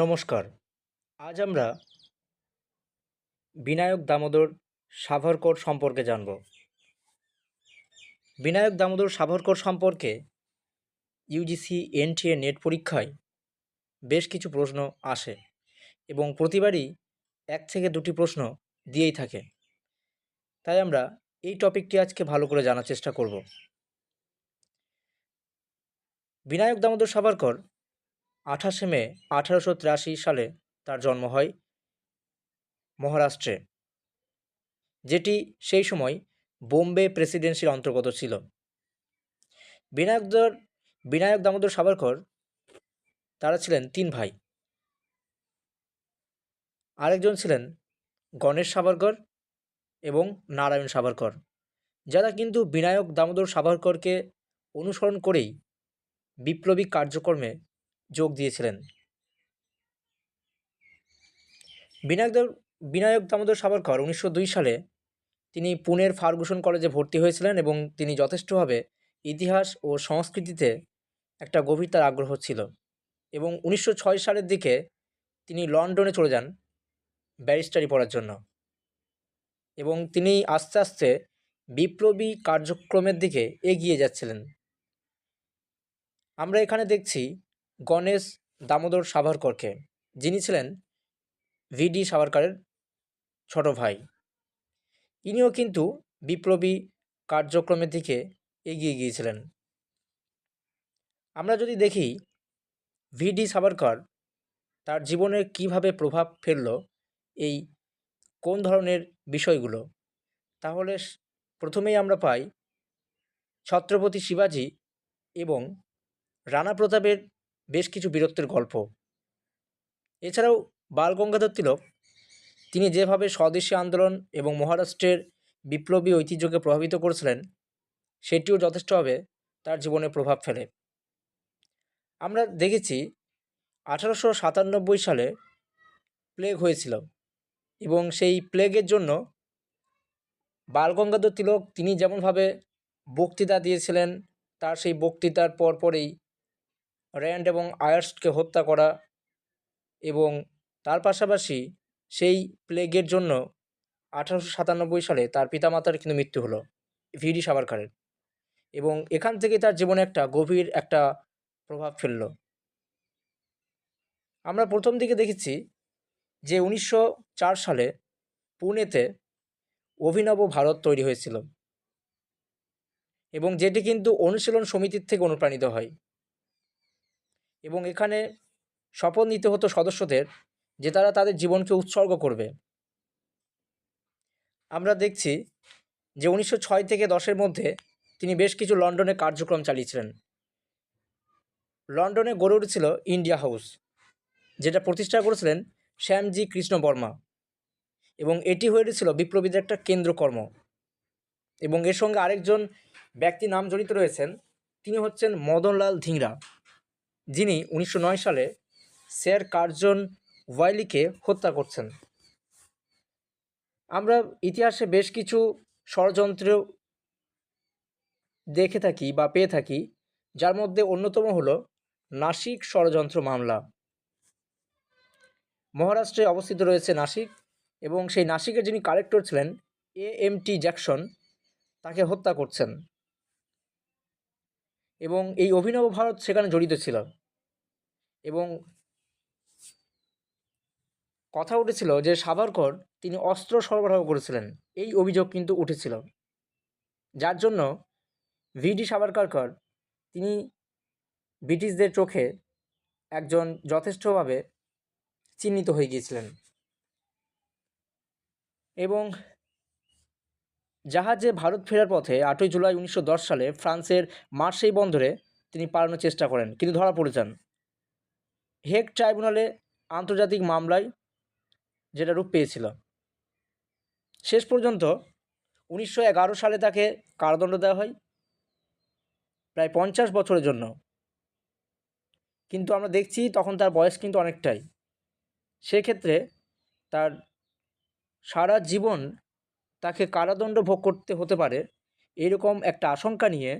নমস্কার। আজ আমরা বিনায়ক দামোদর সাভারকর সম্পর্কে জানব। বিনায়ক দামোদর সাভারকর সম্পর্কে ইউজিসি এনটিএ নেট পরীক্ষায় বেশ কিছু প্রশ্ন আসে এবং প্রতিবারই এক থেকে দুটি প্রশ্ন দিয়েই থাকে। তাই আমরা এই টপিকটি আজকে ভালো করে জানার চেষ্টা করব। বিনায়ক দামোদর সাভারকর আঠাশে মে, আঠারোশো তিরাশি সালে তার জন্ম হয় মহারাষ্ট্রে। যেটি সেই সময় বোম্বে প্রেসিডেন্সির অন্তর্গত ছিল। বিনায়কদর বিনায়ক দামোদর সাভারকর, তারা ছিলেন তিন ভাই। আরেকজন ছিলেন গণেশ সাভারকর এবং নারায়ণ সাভারকর, যারা কিন্তু বিনায়ক দামোদর সাভারকরকে অনুসরণ করেই বিপ্লবী কার্যক্রমে যোগ দিয়েছিলেন। বিনায়ক বিনায়ক দামোদর সাভারকর উনিশশো সালে তিনি পুনের ফার্গুসন কলেজে ভর্তি হয়েছিলেন এবং তিনি যথেষ্টভাবে ইতিহাস ও সংস্কৃতিতে একটা গভীর তার আগ্রহ ছিল এবং উনিশশো ছয় সালের দিকে তিনি লন্ডনে চলে যান ব্যারিস্টারি পড়ার জন্য। এবং তিনি আস্তে আস্তে বিপ্লবী কার্যক্রমের দিকে এগিয়ে যাচ্ছিলেন। আমরা এখানে দেখছি গণেশ দামোদর সাভারকরকে। যিনি ছিলেন ভিডি সাভারকরের ছোট ভাই। ইনিও কিন্তু বিপ্লবী কার্যক্রমের দিকে এগিয়ে গিয়েছিলেন। আমরা যদি দেখি ভিডি সাভারকর তার জীবনে কীভাবে প্রভাব ফেলল এই কোন ধরনের বিষয়গুলো, তাহলে প্রথমেই আমরা পাই ছত্রপতি শিবাজী এবং রানা প্রতাপের বেশ কিছু বীরত্বের গল্প। এছাড়াও বালগঙ্গাধর তিলক, তিনি যেভাবে স্বদেশী আন্দোলন এবং মহারাষ্ট্রের বিপ্লবী ঐতিহ্যকে প্রভাবিত করেছিলেন, সেটিও যথেষ্টভাবে তার জীবনে প্রভাব ফেলে। আমরা দেখেছি আঠারোশো সাতানব্বই সালে প্লেগ হয়েছিল এবং সেই প্লেগের জন্য বালগঙ্গাধর তিলক তিনি যেমনভাবে বক্তৃতা দিয়েছিলেন, তার সেই বক্তৃতার পরপরেই র্যান্ড এবং আয়ার্সকে হত্যা করা এবং তার পাশাপাশি সেই প্লেগের জন্য আঠারোশো সাতানব্বই সালে তার পিতামাতার কিন্তু মৃত্যু হলো ভিডি সাভারকারের। এবং এখান থেকে তার জীবনে একটা গভীর একটা প্রভাব ফেলল। আমরা প্রথম দিকে দেখেছি যে উনিশশো চার সালে পুনেতে অভিনব ভারত তৈরি হয়েছিল এবং যেটি কিন্তু অনুশীলন সমিতির থেকে অনুপ্রাণিত হয়। এবং এখানে শপথ নিতে হতো সদস্যদের যে তারা তাদের জীবনকে উৎসর্গ করবে। আমরা দেখছি যে উনিশশো ছয় থেকে দশের মধ্যে তিনি বেশ কিছু লন্ডনে কার্যক্রম চালিয়েছিলেন। লন্ডনে গড়ে উঠেছিল ইন্ডিয়া হাউস, যেটা প্রতিষ্ঠা করেছিলেন শ্যামজি কৃষ্ণ বর্মা। এবং এটি হয়ে উঠেছিল বিপ্লবীদের একটা কেন্দ্রকর্ম। এবং এর সঙ্গে আরেকজন ব্যক্তি নাম জড়িত রয়েছেন, তিনি হচ্ছেন মদনলাল ধিংরা। যিনি উনিশশো নয় সালে স্যার কার্জন ওয়াইলিকে হত্যা করছেন। আমরা ইতিহাসে বেশ কিছু ষড়যন্ত্র দেখে থাকি বা পেয়ে থাকি, যার মধ্যে অন্যতম হলো নাসিক ষড়যন্ত্র মামলা। মহারাষ্ট্রে অবস্থিত রয়েছে নাসিক এবং সেই নাসিকের যিনি কালেক্টর ছিলেন এ এম টি জ্যাকসন তাকে হত্যা করছেন। এবং এই অভিনব ভারত সেখানে জড়িত ছিল। এবং কথা উঠেছিল যে সাভারকর তিনি অস্ত্র সরবরাহ করেছিলেন। এই অভিযোগ কিন্তু উঠেছিল। যার জন্য ভিডি সাভারকর তিনি ব্রিটিশদের চোখে একজন যথেষ্টভাবে চিহ্নিত হয়ে গিয়েছিলেন। এবং জাহাজে ভারত ফেরার পথে আটই জুলাই উনিশশো দশ সালে ফ্রান্সের মার্সেই বন্দরে তিনি পালানোর চেষ্টা করেন, কিন্তু ধরা পড়ে যান। হেগ ট্রাইব্যুনালে আন্তর্জাতিক মামলায় যেটা রূপ পেয়েছিল। শেষ পর্যন্ত উনিশশো এগারো সালে তাকে কারাদণ্ড দেওয়া হয়, প্রায় পঞ্চাশ বছরের জন্য। কিন্তু আমরা দেখছি তখন তার বয়স কিন্তু অনেকটাই। সেক্ষেত্রে তার সারা জীবন তাকে কারাদণ্ড ভোগ করতে হতে পারে, এরকম একটা আশঙ্কা নিয়ে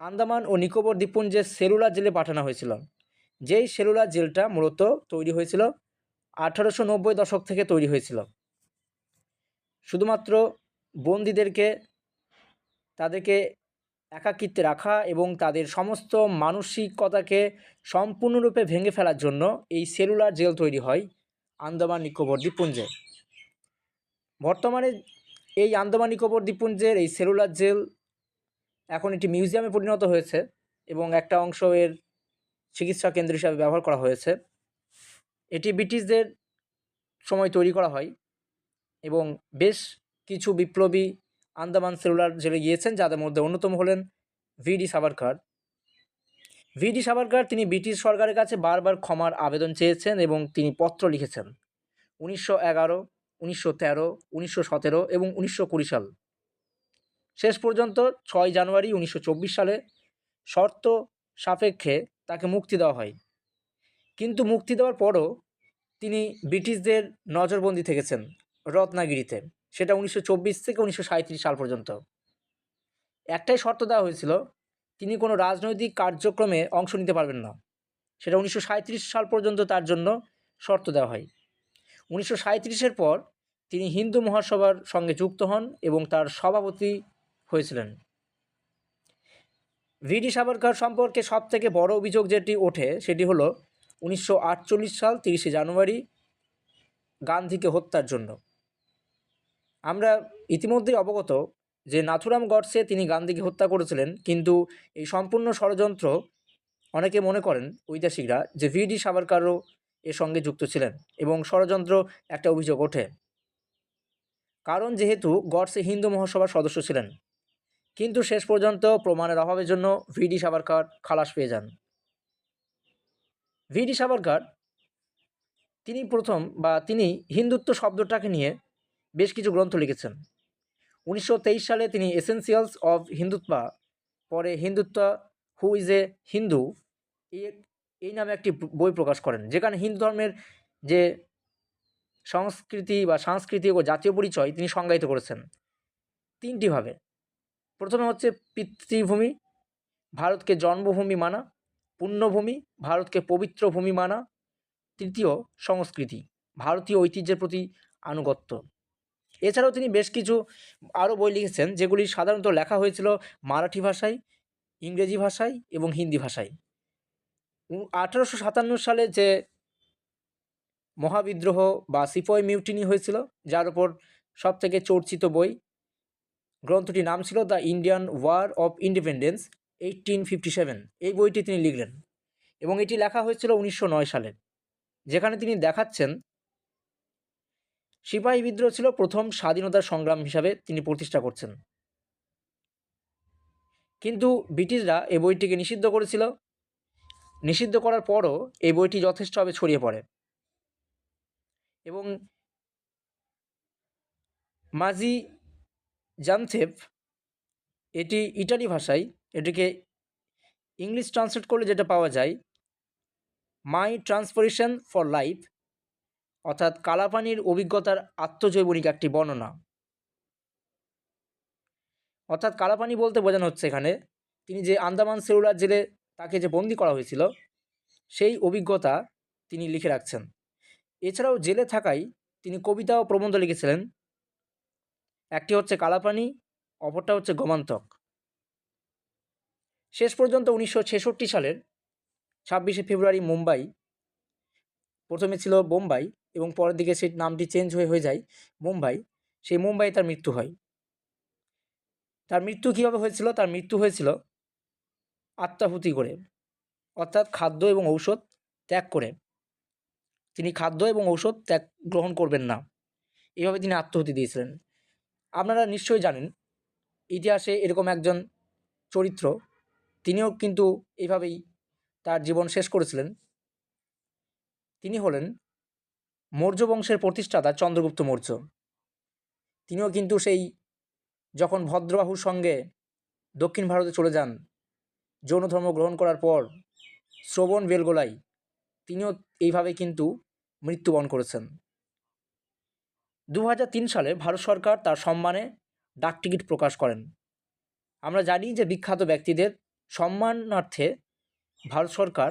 আন্দামান ও নিকোবর দ্বীপপুঞ্জের সেলুলার জেলে পাঠানো হয়েছিল। যেই সেলুলার জেলটা মূলত তৈরি হয়েছিল আঠারোশো নব্বই দশক থেকে তৈরি হয়েছিল। শুধুমাত্র বন্দীদেরকে, তাদেরকে একাকিত্বে রাখা এবং তাদের সমস্ত মানসিকতাকে সম্পূর্ণরূপে ভেঙে ফেলার জন্য এই সেলুলার জেল তৈরি হয় আন্দামান নিকোবর দ্বীপপুঞ্জে। বর্তমানে এই আন্দামান নিকোবর দ্বীপপুঞ্জের এই সেলুলার জেল এখন একটি মিউজিয়ামে পরিণত হয়েছে এবং একটা অংশ এর চিকিৎসা কেন্দ্র হিসাবে ব্যবহার করা হয়েছে। এটি ব্রিটিশদের সময় তৈরি করা হয় এবং বেশ কিছু বিপ্লবী আন্দামান সেলুলার জেলে গিয়েছেন, যাদের মধ্যে অন্যতম হলেন ভিডি সাভারকার। ভিডি সাভারকার তিনি ব্রিটিশ সরকারের কাছে বারবার ক্ষমার আবেদন চেয়েছেন এবং তিনি পত্র লিখেছেন। উনিশশো এগারো উনিশশো তেরো, উনিশশো সতেরো এবং উনিশশো কুড়ি সাল। শেষ পর্যন্ত ছয় জানুয়ারি উনিশশো চব্বিশ সালে শর্ত সাপেক্ষে তাকে মুক্তি দেওয়া হয়। কিন্তু মুক্তি দেওয়ার পরও তিনি ব্রিটিশদের নজরবন্দি থেকেছেন রত্নাগিরিতে, সেটা উনিশশো চব্বিশ থেকে উনিশশো সাঁইত্রিশ সাল পর্যন্ত। একটাই শর্ত দেওয়া হয়েছিল, তিনি কোনো রাজনৈতিক কার্যক্রমে অংশ নিতে পারবেন না। সেটা উনিশশো সাঁইত্রিশ সাল পর্যন্ত তার জন্য শর্ত দেওয়া হয়। উনিশশো সাঁইত্রিশের পর তিনি হিন্দু মহাসভার সঙ্গে যুক্ত হন এবং তার সভাপতি হয়েছিলেন। ভিডি সাভারকার সম্পর্কে সবথেকে বড় অভিযোগ যেটি ওঠে সেটি হলো উনিশশো আটচল্লিশ সাল তিরিশে জানুয়ারি গান্ধীকে হত্যার জন্য। আমরা ইতিমধ্যেই অবগত যে নাথুরাম গডসে তিনি গান্ধীকে হত্যা করেছিলেন, কিন্তু এই সম্পূর্ণ ষড়যন্ত্র অনেকে মনে করেন ঐতিহাসিকরা যে ভিডি সাভারকারও এর সঙ্গে যুক্ত ছিলেন এবং ষড়যন্ত্র একটা অভিযোগ ওঠে। কারণ যেহেতু গডসে হিন্দু মহাসভার সদস্য ছিলেন, কিন্তু শেষ পর্যন্ত প্রমাণের অভাবের জন্য ভিডি সাভারকার খালাস পেয়ে যান। ভিডি সাভারকার, তিনি প্রথম বা তিনি হিন্দুত্ব শব্দটাকে নিয়ে বেশ কিছু গ্রন্থ লিখেছেন। উনিশশো তেইশ সালে তিনি এসেন্সিয়ালস অফ হিন্দুত্বা পরে Hindutva who is a Hindu এই নামে একটি বই প্রকাশ করেন, যেখানে হিন্দু ধর্মের যে সংস্কৃতি বা সাংস্কৃতিক ও জাতীয় পরিচয় তিনি সংজ্ঞায়িত করেছেন তিনটিভাবে প্রথমে হচ্ছে পিতৃভূমি, ভারতকে জন্মভূমি মানা, পুণ্যভূমি, ভারতকে পবিত্র ভূমি মানা। তৃতীয়, সংস্কৃতি, ভারতীয় ঐতিহ্যের প্রতি আনুগত্য। এছাড়াও তিনি বেশ কিছু আরও বই লিখেছেন, যেগুলি সাধারণত লেখা হয়েছিল মারাঠি ভাষায়, ইংরেজি ভাষায় এবং হিন্দি ভাষায়। আঠারোশো সাতান্ন সালে যে মহাবিদ্রোহ বা সিপয় মিউটিনি হয়েছিল, যার ওপর সবথেকে চর্চিত বই, গ্রন্থটির নাম ছিল the Indian war of independence, eighteen fifty seven. এই বইটি তিনি লিখলেন এবং এটি লেখা হয়েছিল উনিশশো নয় সালে, যেখানে তিনি দেখাচ্ছেন সিপাহী বিদ্রোহ ছিল প্রথম স্বাধীনতার সংগ্রাম হিসাবে তিনি প্রতিষ্ঠা করছেন। কিন্তু ব্রিটিশরা এই বইটিকে নিষিদ্ধ করেছিল। নিষিদ্ধ করার পরও এই বইটি যথেষ্টভাবে ছড়িয়ে পড়ে। এবং মাজি জানথেপ এটি ইটালি ভাষায়, এটিকে ইংলিশ ট্রান্সলেট করলে যেটা পাওয়া যায়, মাই ট্রান্সফরেশন ফর লাইফ অর্থাৎ কালাপানির অভিজ্ঞতার আত্মজৈবনিক একটি বর্ণনা। অর্থাৎ কালাপানি বলতে বোঝানো হচ্ছে এখানে, তিনি যে আন্দামান সেলুলার জেলে তাকে যে বন্দি করা হয়েছিল, সেই অভিজ্ঞতা তিনি লিখে রাখছেন। এছাড়াও জেলে থাকায় তিনি কবিতা ও প্রবন্ধ লিখেছিলেন। একটি হচ্ছে কালাপানি অপরটা হচ্ছে গমান্তক। শেষ পর্যন্ত উনিশশো ছেষট্টি সালের ছাব্বিশে ফেব্রুয়ারি মুম্বাই, প্রথমে ছিল বোম্বাই এবং পরের দিকে সেই নামটি চেঞ্জ হয়ে হয়ে যায় মুম্বাই, সেই মুম্বাই তার মৃত্যু হয়। তার মৃত্যু কীভাবে হয়েছিল? তার মৃত্যু হয়েছিল আত্মাহুতি করে, অর্থাৎ খাদ্য এবং ঔষধ ত্যাগ করে। তিনি খাদ্য এবং ঔষধ ত্যাগ গ্রহণ করবেন না। এভাবে তিনি আত্মহতি দিয়েছিলেন। আপনারা নিশ্চয়ই জানেন, ইতিহাসে এরকম একজন চরিত্র, তিনিও কিন্তু এইভাবেই তার জীবন শেষ করেছিলেন। তিনি হলেন মৌর্য বংশের প্রতিষ্ঠাতা চন্দ্রগুপ্ত মৌর্য। তিনিও কিন্তু সেই যখন ভদ্রবাহুর সঙ্গে দক্ষিণ ভারতে চলে যান যৌন ধর্ম গ্রহণ করার পর শ্রবণ বেলগোলাই তিনিও এইভাবে কিন্তু মৃত্যুবরণ করেছেন। দু হাজার তিন সালে ভারত সরকার তার সম্মানে ডাকটিকিট প্রকাশ করেন। আমরা জানি যে বিখ্যাত ব্যক্তিদের সম্মানার্থে ভারত সরকার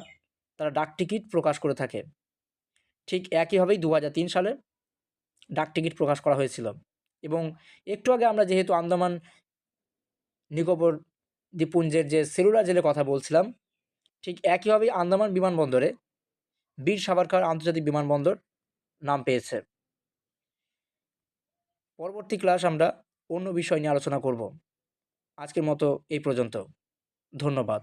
তারা ডাকটিকিট প্রকাশ করে থাকে। ঠিক একইভাবেই দু হাজার তিন সালে ডাকটিকিট প্রকাশ করা হয়েছিল। এবং একটু আগে আমরা যেহেতু আন্দামান নিকোবর দ্বীপপুঞ্জের যে সেলুলার জেলের কথা বলছিলাম, ঠিক একইভাবে আন্দামান বিমানবন্দরে বীর সাভারকার আন্তর্জাতিক বিমানবন্দর নাম পেয়েছে। পরবর্তী ক্লাস আমরা অন্য বিষয় নিয়ে আলোচনা করব। আজকের মতো এই পর্যন্ত। ধন্যবাদ।